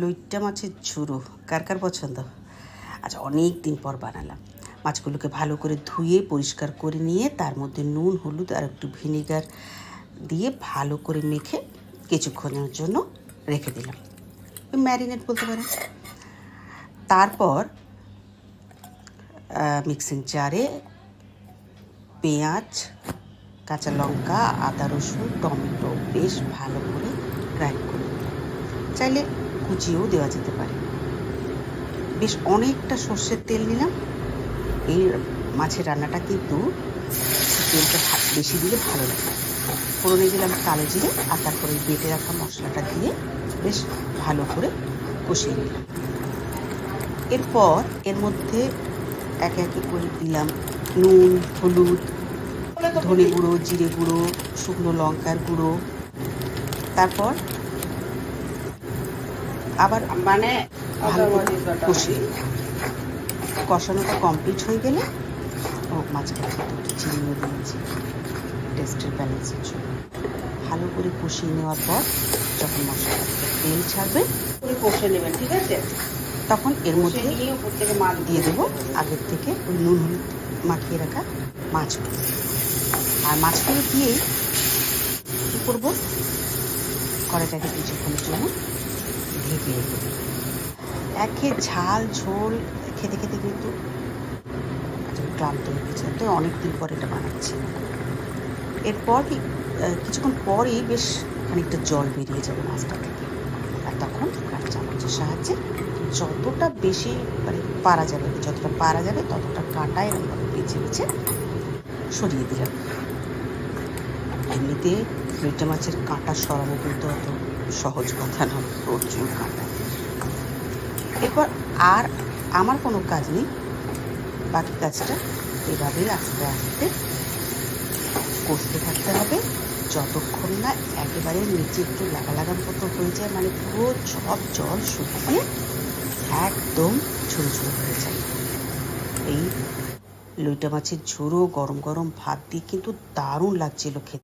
লইট্টা মাছের ঝুরো, কার কার পছন্দ? আচ্ছা অনেক দিন পর বানালাম। মাছগুলোকে ভালো করে ধুয়ে পরিষ্কার করে নিয়ে তার মধ্যে নুন, হলুদ আর একটু ভিনেগার দিয়ে ভালো করে মেখে কিছুক্ষণের জন্য রেখে দিলাম। ম্যারিনেট বলতে পারেন। তারপর মিক্সিং জারে পেঁয়াজ, কাঁচা লঙ্কা, আদা রসুন, টমেটো, বেশ ভালো করে গ্রাইন্ড করে চাইলে কুচিয়েও দেওয়া যেতে পারে। বেশ অনেকটা সর্ষের তেল নিলাম। এই মাছের রান্নাটা কিন্তু তেলটা বেশি দিলে ভালো লাগে। ফোড়নে দিলাম কালো জিরে আর তারপরে বেটে রাখা মশলাটা দিয়ে বেশ ভালো করে কষিয়ে নিলাম। এরপর এর মধ্যে একে একে করে দিলাম নুন, হলুদ, ধনে গুঁড়ো, জিরে গুঁড়ো, শুকনো লঙ্কার গুঁড়ো। তারপর আবার মানে নিলাম। কষানোটা কমপ্লিট হয়ে গেলে ও মাঝখানে একটু চিনিও দিয়েছি টেস্টের ব্যালেন্সের জন্য। ভালো করে কষিয়ে নেওয়ার পর যখন মশলা তেল ছাড়বে পুরো কষে নেবেন ঠিক আছে? তখন এর মধ্যে উপর থেকে মাছ দিয়ে দেবো। আগের থেকে ওই নুন হলুদ মাখিয়ে রাখা মাছগুলো। আর মাছগুলো দিয়েই কী করব? কড়াইটাকে কিছুক্ষণের জন্য ঢেকে রেখে দেবো একে ঝাল ঝোল খেতে খেতে কিন্তু আচ্ছা, ক্লান্ত হয়ে গেছে তো অনেক দিন পর এটা বানাচ্ছি। এরপর কিছুক্ষণ পরেই বেশ খানিকটা জল বেরিয়ে যাবে মাছটা থেকে। আর তখন কাঁটা চামচের সাহায্যে যতটা বেশি মানে পারা যাবে যতটা পারা যাবে ততটা কাঁটা এরকমভাবে বেছে বেছে সরিয়ে দিলাম। এমনিতে লইটা মাছের কাঁটা সরানো কিন্তু অত সহজ কথা না প্রচুর কাঁটা এরপর আর আমার কোনো কাজ নেই। বাকি কাজটা এভাবেই আস্তে আস্তে কষতে থাকতে হবে। যতক্ষণ না একেবারে নিচে একটু লাগা লাগার মতো হয়ে যায় মানে পুরো সব জল শুকিয়ে একদম ঝুরো ঝুরো হয়ে যায়। এই লইটা মাছের ঝুরো গরম গরম ভাত দিয়ে কিন্তু দারুণ লাগছিল খেতে।